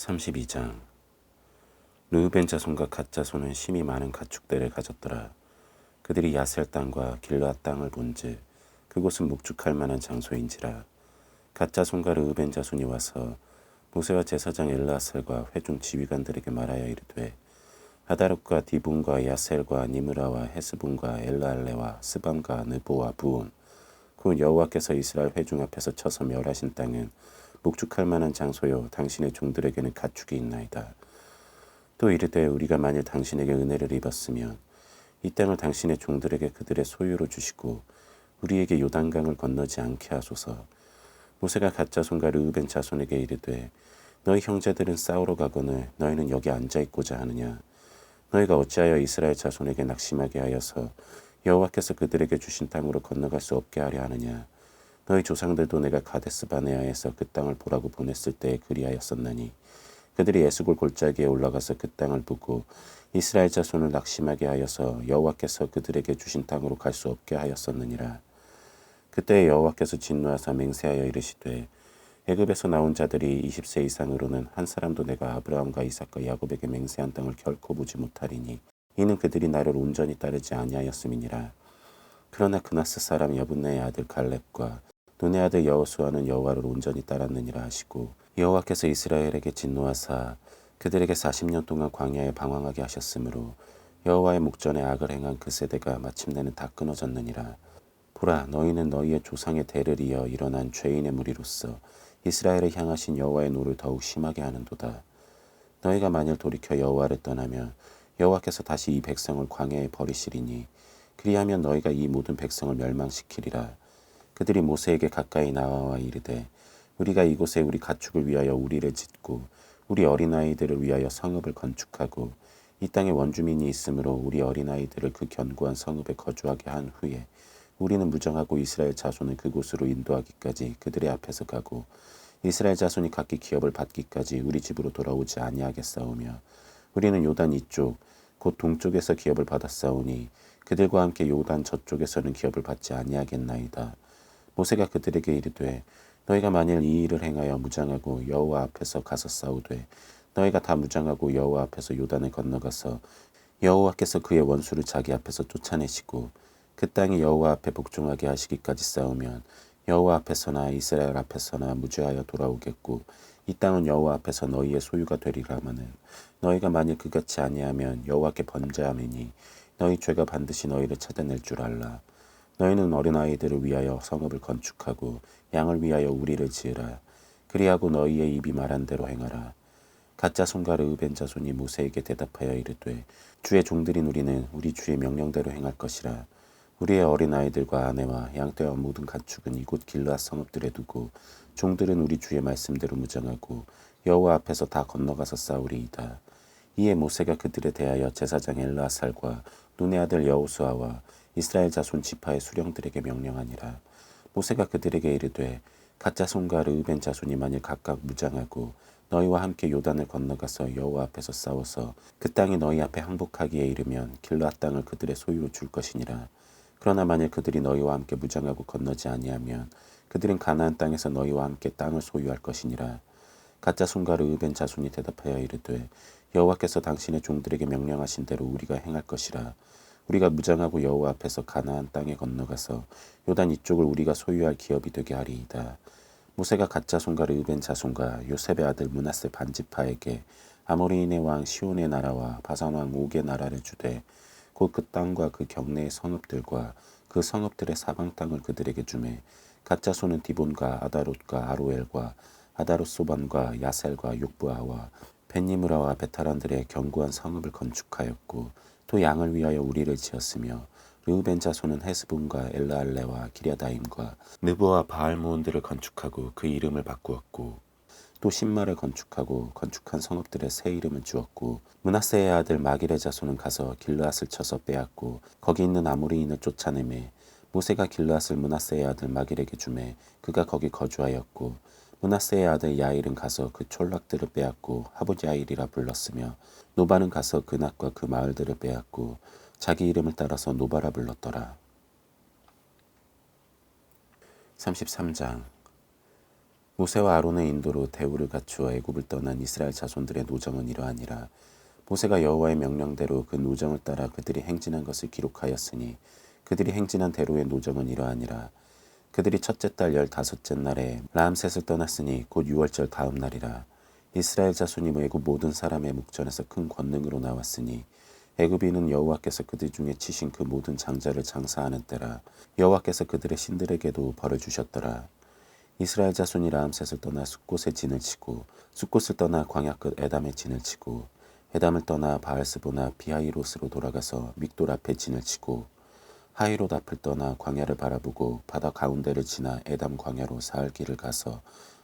32장 르우벤 자손과 갓 자손은 심히 많은 가축들을 가졌더라. 그들이 야셀 땅과 길르앗 땅을 본즉 그곳은 목축할 만한 장소인지라. 갓 자손과 르우벤 자손이 와서 모세와 제사장 엘라셀과 회중 지휘관들에게 말하여 이르되 하다룩과 디분과 야셀과 니므라와 헤스분과 엘라알레와 스밤과 느보와 부온 곧 여호와께서 이스라엘 회중 앞에서 쳐서 멸하신 땅은 목축할 만한 장소요 당신의 종들에게는 가축이 있나이다. 또 이르되 우리가 만일 당신에게 은혜를 입었으면 이 땅을 당신의 종들에게 그들의 소유로 주시고 우리에게 요단강을 건너지 않게 하소서. 모세가 가짜 손과 르우벤 자손에게 이르되 너희 형제들은 싸우러 가거늘 너희는 여기 앉아 있고자 하느냐 너희가 어찌하여 이스라엘 자손에게 낙심하게 하여서 여호와께서 그들에게 주신 땅으로 건너갈 수 없게 하려 하느냐 너희 조상들도 내가 가데스 바네아에서 그 땅을 보라고 보냈을 때에 그리하였었나니 그들이 에스골 골짜기에 올라가서 그 땅을 보고 이스라엘 자손을 낙심하게 하여서 여호와께서 그들에게 주신 땅으로 갈 수 없게 하였었느니라. 그때 여호와께서 진노하사 맹세하여 이르시되 애굽에서 나온 자들이 20세 이상으로는 한 사람도 내가 아브라함과 이삭과 야곱에게 맹세한 땅을 결코 보지 못하리니 이는 그들이 나를 온전히 따르지 아니하였음이니라. 그러나 그나스 사람 여분네의 아들 갈렙과 눈의 아들 여호수아는 여호와를 온전히 따랐느니라 하시고 여호와께서 이스라엘에게 진노하사 그들에게 40년 동안 광야에 방황하게 하셨으므로 여호와의 목전에 악을 행한 그 세대가 마침내는 다 끊어졌느니라. 보라 너희는 너희의 조상의 대를 이어 일어난 죄인의 무리로서 이스라엘을 향하신 여호와의 노를 더욱 심하게 하는도다. 너희가 만일 돌이켜 여호와를 떠나면 여호와께서 다시 이 백성을 광야에 버리시리니 그리하면 너희가 이 모든 백성을 멸망시키리라 그들이 모세에게 가까이 나와와 이르되 우리가 이곳에 우리 가축을 위하여 우리를 짓고 우리 어린아이들을 위하여 성읍을 건축하고 이 땅에 원주민이 있으므로 우리 어린아이들을 그 견고한 성읍에 거주하게 한 후에 우리는 무정하고 이스라엘 자손을 그곳으로 인도하기까지 그들의 앞에서 가고 이스라엘 자손이 각기 기업을 받기까지 우리 집으로 돌아오지 아니하겠사오며 우리는 요단 이쪽 곧 동쪽에서 기업을 받았사오니 그들과 함께 요단 저쪽에서는 기업을 받지 아니하겠나이다. 모세가 그들에게 이르되 너희가 만일 이 일을 행하여 무장하고 여호와 앞에서 가서 싸우되 너희가 다 무장하고 여호와 앞에서 요단을 건너가서 여호와께서 그의 원수를 자기 앞에서 쫓아내시고 그 땅이 여호와 앞에 복종하게 하시기까지 싸우면 여호와 앞에서나 이스라엘 앞에서나 무죄하여 돌아오겠고 이 땅은 여호와 앞에서 너희의 소유가 되리라마는 너희가 만일 그같이 아니하면 여호와께 범죄함이니 너희 죄가 반드시 너희를 찾아낼 줄 알라 너희는 어린아이들을 위하여 성읍을 건축하고 양을 위하여 우리를 지으라. 그리하고 너희의 입이 말한 대로 행하라. 가짜 손과 르우벤 자손이 모세에게 대답하여 이르되 주의 종들인 우리는 우리 주의 명령대로 행할 것이라. 우리의 어린아이들과 아내와 양떼와 모든 가축은 이곳 길르앗 성읍들에 두고 종들은 우리 주의 말씀대로 무장하고 여호와 앞에서 다 건너가서 싸우리이다. 이에 모세가 그들에 대하여 제사장 엘라살과 눈의 아들 여호수아와 이스라엘 자손 지파의 수령들에게 명령하니라. 모세가 그들에게 이르되 가짜 손과 르우벤 자손이 만일 각각 무장하고 너희와 함께 요단을 건너가서 여호와 앞에서 싸워서 그 땅이 너희 앞에 항복하기에 이르면 길르앗 땅을 그들의 소유로 줄 것이니라. 그러나 만일 그들이 너희와 함께 무장하고 건너지 아니하면 그들은 가나안 땅에서 너희와 함께 땅을 소유할 것이니라. 가짜 손과 르우벤 자손이 대답하여 이르되 여호와께서 당신의 종들에게 명령하신 대로 우리가 행할 것이라. 우리가 무장하고 여호와 앞에서 가나안 땅에 건너가서 요단 이쪽을 우리가 소유할 기업이 되게 하리이다. 모세가 가짜 손과 르우벤 자손과 요셉의 아들 문하세 반지파에게 아모리인의 왕 시온의 나라와 바산 왕 옥의 나라를 주되 곧 그 땅과 그 경내의 성읍들과 그 성읍들의 사방 땅을 그들에게 주매 가짜 손은 디본과 아다롯과 아로엘과 아다롯 소반과 야셀과 욕부아와 벤니무라와 베타란들의 견고한 성읍을 건축하였고 또 양을 위하여 우리를 지었으며 르우벤 자손은 헤스본과 엘라알레와 기랴다임과 느보와 바알모온들을 건축하고 그 이름을 바꾸었고 또 신마를 건축하고 건축한 성읍들의 새 이름을 주었고 문하세의 아들 마길의 자손은 가서 길르앗을 쳐서 빼앗고 거기 있는 아모리인을 쫓아내매 모세가 길르앗을 문하세의 아들 마길에게 주매 그가 거기 거주하였고 문하세의 아들 야일은 가서 그 촌락들을 빼앗고 하봇 야일이라 불렀으며 노바는 가서 그 낫과 그 마을들을 빼앗고 자기 이름을 따라서 노바라 불렀더라. 33장 모세와 아론의 인도로 대우를 갖추어 애굽을 떠난 이스라엘 자손들의 노정은 이러하니라. 모세가 여호와의 명령대로 그 노정을 따라 그들이 행진한 것을 기록하였으니 그들이 행진한 대로의 노정은 이러하니라. 그들이 첫째 달 열다섯째 날에 라암셋을 떠났으니 곧 유월절 다음 날이라. 이스라엘 자손이 애굽 모든 사람의 목전에서 큰 권능으로 나왔으니 애굽인은 여호와께서 그들 중에 치신 그 모든 장자를 장사하는 때라. 여호와께서 그들의 신들에게도 벌을 주셨더라. 이스라엘 자손이 라암셋을 떠나 숫곳에 진을 치고 숫곳을 떠나 광야 끝 에담에 진을 치고 에담을 떠나 바알스보나 비하이롯으로 돌아가서 믹돌 앞에 진을 치고 하이롯 앞을 떠나 광야를 바라보고 바다 가운데를 지나 에담 광야로 사흘 길을 가서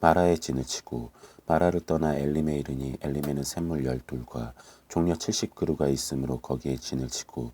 마라에 진을 치고 마라를 떠나 엘림에 이르니 엘림에는 샘물 열둘과 종려 칠십 그루가 있으므로 거기에 진을 치고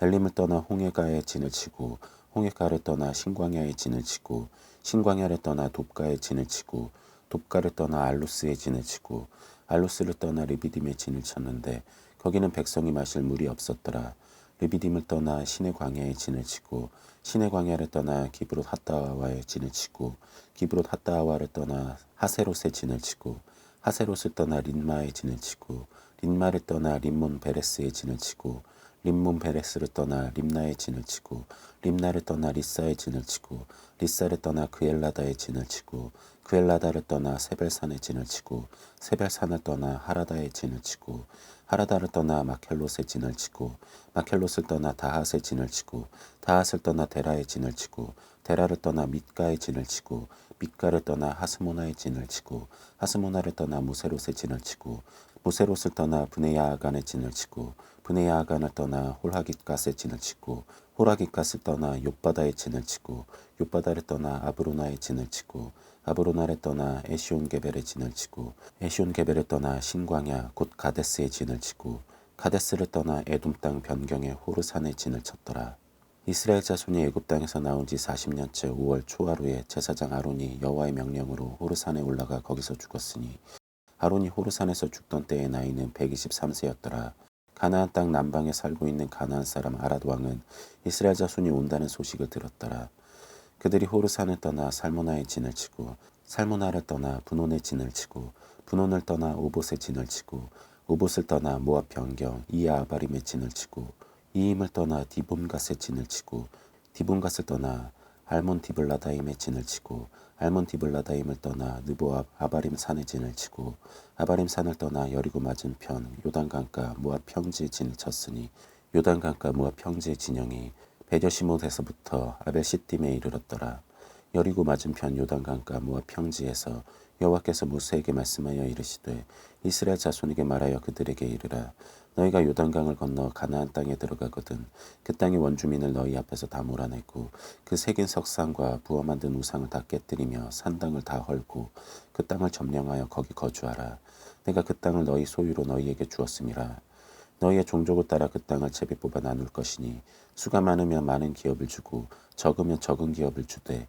엘림을 떠나 홍해가에 진을 치고 홍해가를 떠나 신광야에 진을 치고 신광야를 떠나 돕가에 진을 치고 돕가를 떠나 알루스에 진을 치고 알루스를 떠나 리비딤에 진을 쳤는데 거기는 백성이 마실 물이 없었더라. 르비딤을 떠나 신의 광야에 진을 치고 신의 광야를 떠나 기브롯 핫다와에 진을 치고 기브롯 핫다와를 떠나 하세롯에 진을 치고 하세롯을 떠나 린마에 진을 치고 린마를 떠나 림몬 베레스에 진을 치고 림몬 베레스를 떠나 림나에 진을 치고 림나를 떠나 리사에 진을 치고 리사를 떠나 그엘라다에 진을 치고 그엘라다를 떠나 세벨산에 진을 치고 세벨산을 떠나 하라다에 진을 치고 하라다를 떠나 마켈롯에 진을 치고 마켈롯을 떠나 다핫에 진을 치고 다핫을 떠나 데라에 진을 치고 데라를 떠나 밑가에 진을 치고 밑가를 떠나 하스모나에 진을 치고 하스모나를 떠나 무세롯에 진을 치고 무세롯을 떠나 브네야아간에 진을 치고 브네야아간을 떠나 홀하깃갓에 진을 치고 홀하깃갓을 떠나 욥바다에 진을 치고 욥바다를 떠나 아브로나에 진을 치고 아브로나를 떠나 에시온 게벨에 진을 치고 에시온 게벨을 떠나 신광야 곧 가데스에 진을 치고 가데스를 떠나 에돔 땅 변경에 호르산에 진을 쳤더라. 이스라엘 자손이 애굽 땅에서 나온 지 40년째 5월 초하루에 제사장 아론이 여호와의 명령으로 호르산에 올라가 거기서 죽었으니 아론이 호르산에서 죽던 때의 나이는 123세였더라. 가나안 땅 남방에 살고 있는 가나안 사람 아랏 왕은 이스라엘 자손이 온다는 소식을 들었더라. 그들이 호르산을 떠나 살모나의 진을 치고 살모나를 떠나 분온의 진을 치고 분온을 떠나 오봇의 진을 치고 오봇을 떠나 모압 변경 이야 아바림의 진을 치고 이임을 떠나 디본갓의 진을 치고 디본갓을 떠나 알몬 디블라다임의 진을 치고 알몬 디블라다임을 떠나 느보압 아바림 산의 진을 치고 아바림 산을 떠나 여리고 맞은편 요단강가 모압 평지의 진을 쳤으니 요단강가 모압 평지의 진영이 베저시못에서부터 아벨시딤에 이르렀더라. 여리고 맞은편 요단강가 모압 평지에서 여호와께서 모세에게 말씀하여 이르시되 이스라엘 자손에게 말하여 그들에게 이르라. 너희가 요단강을 건너 가나안 땅에 들어가거든 그 땅의 원주민을 너희 앞에서 다 몰아내고 그 새긴 석상과 부어 만든 우상을 다 깨뜨리며 산당을 다 헐고 그 땅을 점령하여 거기 거주하라. 내가 그 땅을 너희 소유로 너희에게 주었음이라. 너희의 종족을 따라 그 땅을 채비 뽑아 나눌 것이니 수가 많으면 많은 기업을 주고 적으면 적은 기업을 주되